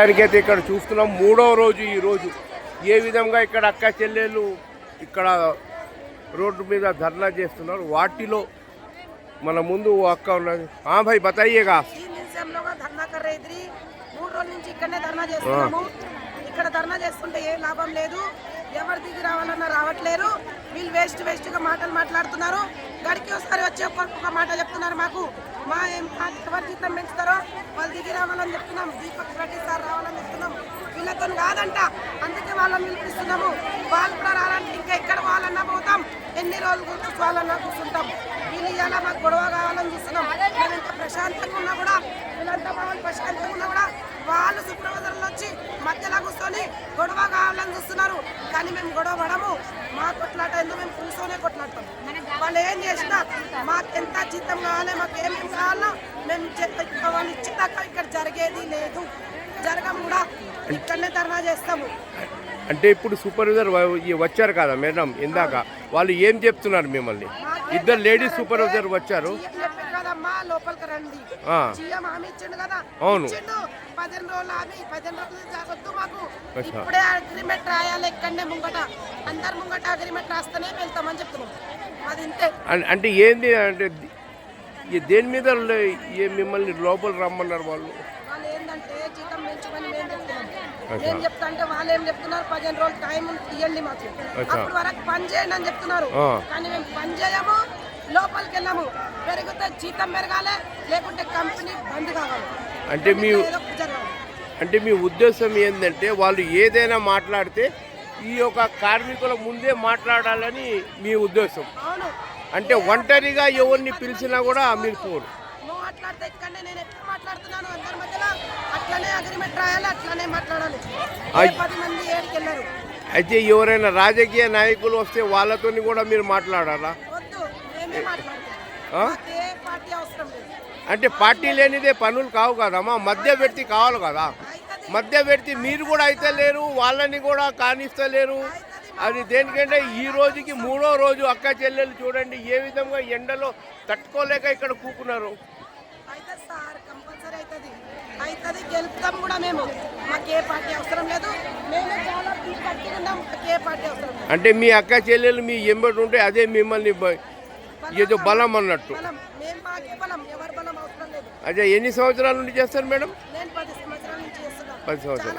దానికైతే ఇక్కడ చూస్తున్నాం. మూడవ రోజు ఈ రోజు. ఏ విధంగా ఇక్కడ అక్క చెల్లెళ్ళు ఇక్కడ రోడ్డు మీద ధర్నా చేస్తున్నారు. వాటిలో మన ముందు ఓ అక్క ఉన్నది. ఆ భాయ్ బతాయియేగా. ధర్నా మూడు రోజుల నుంచి ఇక్కడనే ధర్నా చేస్తున్నాము. ఇక్కడ ధర్నా చేస్తుంటే ఏ లాభం లేదు. ఎవరు దిగి రావాలన్నా రావట్లేరు. వీళ్ళు వేస్ట్ వేస్ట్గా మాటలు మాట్లాడుతున్నారు. గడికి ఒకసారి వచ్చి ఒక్కొక్క ఒక మాట చెప్తున్నారు మాకు. మా ఏం మా ఎవరు జీతం పెంచుతారో వాళ్ళు దిగి రావాలని చెప్తున్నాం. దీపక్ రెడ్డి సార్ రావాలని చెప్తున్నాం. వీళ్ళతో కాదంట. అందుకే వాళ్ళని పిలిపిస్తున్నాము. వాళ్ళు కూడా రావాలంటే ఇంకా ఎక్కడ వాళ్ళన్నా పోతాం. ఎన్ని రోజులు కూర్చోవాలన్నా కూర్చుంటాం. వీళ్ళు ఇలా మాకు గొడవ కావాలని చూస్తున్నాం. మేము ప్రశాంతంగా ఉన్నా కూడా వీళ్ళంతా మా వాళ్ళు ప్రశాంతంగా ఉన్నా కూడా వాళ్ళు సూపర్వైజర్లు వచ్చి మధ్యలో కూర్చొని గొడవ కావాలని చూస్తున్నారు. కానీ మేము గొడవ పడము. మా కొట్లాట ఎందుకు? మేము కూర్చొనే కొట్లాడతాం. వాళ్ళు ఏం చేసినా మాకు ఎంత జీతం కావాలి మాకు ఏమేమి కావాలో మేము వాళ్ళు ఇచ్చేదాకా ఇక్కడ జరిగేది లేదు. జరగం కూడా ఇక్కడనే ధర్నా చేస్తాము. అంటే ఇప్పుడు సూపర్వైజర్ వచ్చారు కదా మేడం ఇందాక. వాళ్ళు ఏం చెప్తున్నారు మిమ్మల్ని? ఇద్దరు లేడీస్ సూపర్వైజర్ వచ్చారు. అవును. ఇప్పుడే అగ్రిమెంట్ రాయాలి ఇక్కడనే ముంగట. అందరు ముంగట అగ్రిమెంట్ రాస్తేనే వెళ్తామని చెప్తున్నాం. అంటే ఏంది అంటే దేని మీద మిమ్మల్ని లోపల రమ్మన్నారు వాళ్ళు? ఏంటంటే జీతం పెంచమని మేము చెప్తున్నాం. అచ్చా. మేము చెప్తా అంటే వాళ్ళు ఏం చెప్తున్నారు? పదిహేను రోజులు టైం ఇవ్వండి మాకు. అచ్చా. అప్పుడు వరకు పని చేయండి అని చెప్తున్నారు. ఆ. కానీ మేము పని చేయము లోపలికి వెళ్ళాము పెరిగితే జీతం పెరగాలి లేకుంటే కంపెనీ బంద్ కావాలి. అంటే మీ అంటే మీ ఉద్దేశం ఏంటంటే వాళ్ళు ఏదైనా మాట్లాడితే ఈ యొక్క కార్మికుల ముందే మాట్లాడాలని మీ ఉద్దేశం. అంటే ఒంటరిగా ఎవరిని పిలిచినా కూడా మీరు పోరు. అయితే ఎవరైనా రాజకీయ నాయకులు వస్తే వాళ్ళతోని కూడా మీరు మాట్లాడాలా? అంటే పార్టీ లేనిదే పనులు కావు కదమ్మా మధ్యవర్తి కావాలి కదా. అవుతుంది మధ్యవర్తి మీరు కూడా అయితే లేరు వాళ్ళని కూడా కానిస్తలేరు. అది దేనికంటే ఈ రోజుకి మూడో రోజు అక్క చెల్లెలు చూడండి ఏ విధంగా ఎండలో తట్టుకోలేక ఇక్కడ కూకున్నారు. అయితే సార్ కంపల్సరీ అవుతుంది. అవుతుంది గెలుపుతాం కూడా మేము. మాకు ఏ పార్టీ అవసరం లేదు. మేమే చాలా కట్టి ఉన్నాం. మాకు ఏ పార్టీ అవసరం లేదు. అంటే మీ అక్క చెల్లెలు మీ ఎంబడి ఉంటే అదే మిమ్మల్ని ఏదో బలం అన్నట్టు. అదే ఎన్ని సంవత్సరాల నుండి చేస్తారు మేడం? నేను పది సంవత్సరాల.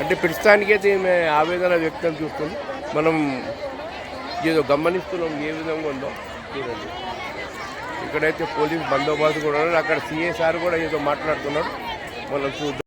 అంటే ప్రస్తుతానికైతే ఈమె ఆవేదన వ్యక్తం చూస్తుంది. మనం ఏదో గమనిస్తున్నాం ఏ విధంగా ఉందో చూడండి. ఇక్కడైతే పోలీస్ బందోబస్తు కూడా ఉన్నారు అక్కడ సిఎస్ఆర్ కూడా ఏదో మాట్లాడుతున్నాడు మనం చూద్దాం.